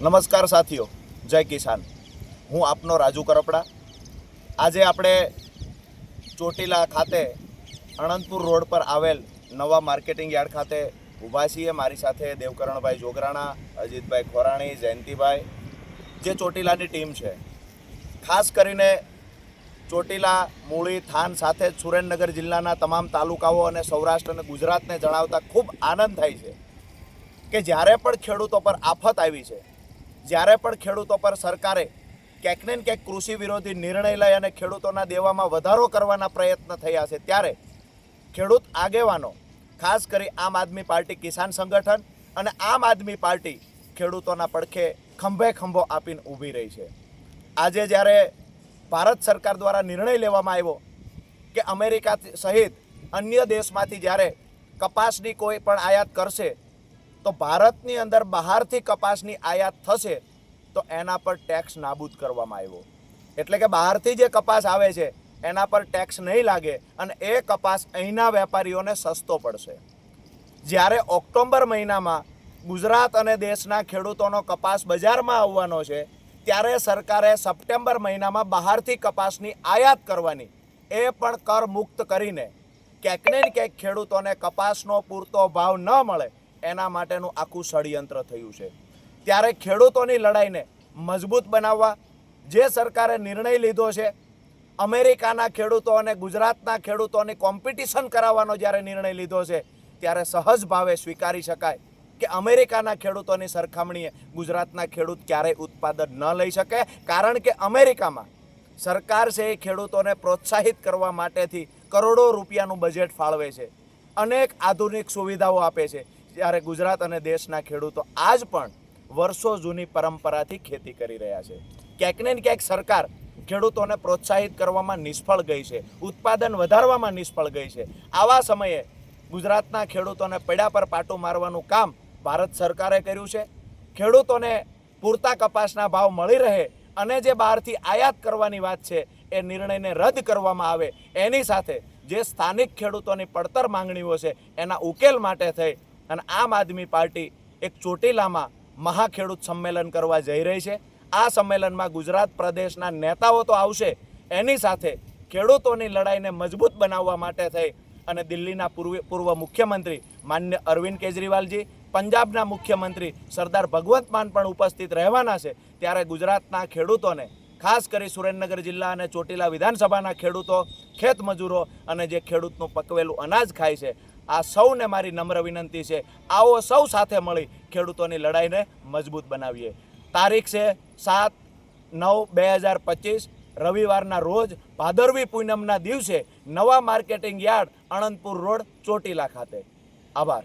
નમસ્કાર સાથીઓ, જય કિસાન. હું આપનો રાજુ કરપડા. આજે આપણે ચોટીલા ખાતે અણંદપુર રોડ પર આવેલ નવા માર્કેટિંગ યાર્ડ ખાતે ઊભા છીએ. મારી સાથે દેવકરણભાઈ જોગરાણા, અજીતભાઈ ખોરાણી, જયંતિભાઈ, જે ચોટીલાની ટીમ છે. ખાસ કરીને ચોટીલા, મૂળી, થાન સાથે જ સુરેન્દ્રનગર જિલ્લાના તમામ તાલુકાઓ અને સૌરાષ્ટ્ર અને ગુજરાતને જણાવતા ખૂબ આનંદ થાય છે કે જ્યારે પણ ખેડૂતો પર આફત આવી છે જ્યારે પણ ખેડૂતો પર સરકારે ક્યાંક ને ક્યાંક કૃષિ વિરોધી નિર્ણય લઈ અને ખેડૂતોના દેવામાં વધારો કરવાના પ્રયત્ન થયા છે, ત્યારે ખેડૂત આગેવાનો, ખાસ કરી આમ આદમી પાર્ટી કિસાન સંગઠન અને આમ આદમી પાર્ટી ખેડૂતોના પડખે ખંભે ખંભો આપીને ઊભી રહી છે. આજે જ્યારે ભારત સરકાર દ્વારા નિર્ણય લેવામાં આવ્યો કે અમેરિકા સહિત અન્ય દેશમાંથી જ્યારે કપાસની કોઈ પણ આયાત કરશે તો ભારતની અંદર બહારથી કપાસની આયાત થશે, તો એના પર ટેક્સ નાબૂદ કરવામાં આવ્યો. એટલે કે બહારથી જે કપાસ આવે છે, એના પર ટેક્સ નહીં લાગે અને એ કપાસ અહીંના વેપારીઓને સસ્તો પડશે. જ્યારે ઓક્ટોબર મહિનામાં ગુજરાત અને દેશના ખેડૂતોનો કપાસ બજારમાં આવવાનો છે, ત્યારે સરકારે સપ્ટેમ્બર મહિનામાં બહારથી કપાસની આયાત કરવાની, એ પણ કર મુક્ત કરીને ક્યાંક ને ક્યાંક ખેડૂતોને કપાસનો પૂરતો ભાવ ન મળે એના માટેનું આખું ષડયંત્ર થયું છે. ત્યારે ખેડૂતોની લડાઈને મજબૂત બનાવવા જે સરકારે નિર્ણય લીધો છે, અમેરિકાના ખેડૂતો અને ગુજરાતના ખેડૂતોની કોમ્પિટિશન કરાવવાનો જ્યારે નિર્ણય લીધો છે, ત્યારે સહજ ભાવે સ્વીકારી શકાય કે અમેરિકાના ખેડૂતોની સરખામણીએ ગુજરાતના ખેડૂત ક્યારેય ઉત્પાદન ન લઈ શકે, કારણ કે અમેરિકામાં સરકાર છે એ ખેડૂતોને પ્રોત્સાહિત કરવા માટેથી કરોડો રૂપિયાનું બજેટ ફાળવે છે. અનેક આધુનિક સુવિધાઓ આપે છે. જ્યારે ગુજરાત અને દેશના ખેડૂતો આજ પણ વર્ષો જૂની પરંપરાથી ખેતી કરી રહ્યા છે. ક્યાંક ને ક્યાંક સરકાર ખેડૂતોને પ્રોત્સાહિત કરવામાં નિષ્ફળ ગઈ છે. ઉત્પાદન વધારવામાં નિષ્ફળ ગઈ છે. આવા સમયે ગુજરાતના ખેડૂતોને પૈડા પર પાટું મારવાનું કામ ભારત સરકારે કર્યું છે. ખેડૂતોને પૂરતા કપાસના ભાવ મળી રહે અને જે બહારથી આયાત કરવાની વાત છે એ નિર્ણયને રદ કરવામાં આવે એની સાથે જે સ્થાનિક ખેડૂતોની પડતર માંગણીઓ છે એના ઉકેલ માટે થઈ અને આમ આદમી પાર્ટી એક ચોટીલામાં મહાખેડૂત સંમેલન કરવા જઈ રહી છે. આ સંમેલનમાં ગુજરાત પ્રદેશના નેતાઓ તો આવશે. એની સાથે ખેડૂતોની લડાઈને મજબૂત બનાવવા માટે થઈ અને દિલ્હીના પૂર્વ પૂર્વ મુખ્યમંત્રી માન્ય અરવિંદ કેજરીવાલજી, પંજાબના મુખ્યમંત્રી સરદાર ભગવંત માન પણ ઉપસ્થિત રહેવાના છે. ત્યારે ગુજરાતના ખેડૂતોને, ખાસ કરી સુરેન્દ્રનગર જિલ્લા અને ચોટીલા વિધાનસભાના ખેડૂતો, ખેતમજૂરો અને જે ખેડૂતનું પકવેલું અનાજ ખાય છે આ સૌને મારી નમ્ર વિનંતી છે. આવો સૌ સાથે મળી ખેડૂતોની લડાઈને મજબૂત બનાવીએ. તારીખ છે સાત નવ બે હજાર પચીસ, રવિવારના રોજ ભાદરવી પૂનમના દિવસે નવા marketing yard Anandpur road Chotila ખાતે. આભાર.